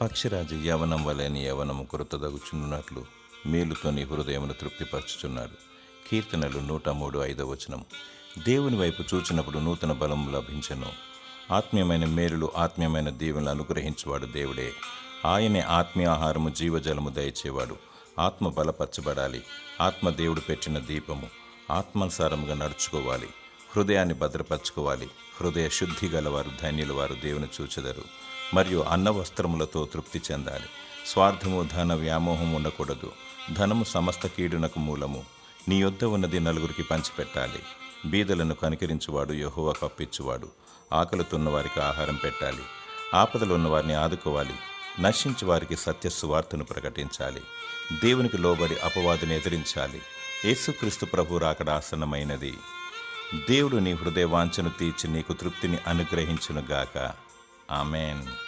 పక్షిరాజు యవనం వలెని యవనము కొరతదగుచున్నట్లు మేలుతో నీ హృదయమును తృప్తిపరచుచున్నాడు. కీర్తనలు నూట మూడు ఐదవ వచనం దేవుని వైపు చూచినప్పుడు నూతన బలం లభించను. ఆత్మీయమైన మేలులు ఆత్మీయమైన దీవెనలు అనుగ్రహించువాడు దేవుడే. ఆయనే ఆత్మీయ ఆహారము జీవజలము దయచేవాడు. ఆత్మ బలపరచబడాలి. ఆత్మ దేవుడు పెట్టిన దీపము ఆత్మానుసారముగా నడుచుకోవాలి. హృదయాన్ని భద్రపరచుకోవాలి. హృదయ శుద్ధి గలవారు ధన్యుల వారు దేవుని చూచెదరు. మరియు అన్న వస్త్రములతో తృప్తి చెందాలి. స్వార్థము ధన వ్యామోహం ఉండకూడదు. ధనము సమస్త కీడునకు మూలము. నీ యొద్ద ఉన్నది నలుగురికి పంచిపెట్టాలి. బీదలను కనికరించువాడు యహోవా కప్పించువాడు ఆకలితున్న వారికి ఆహారం పెట్టాలి. ఆపదలు ఉన్న వారిని ఆదుకోవాలి. నశించి వారికి సత్య సువార్తను ప్రకటించాలి. దేవునికి లోబడి అపవాదిని ఎదిరించాలి. యేసుక్రీస్తు ప్రభు రాకడ ఆసన్నమైనది. దేవుడు నీ హృదయ వాంఛను తీర్చి నీకు తృప్తిని అనుగ్రహించునుగాక. ఆమెన్.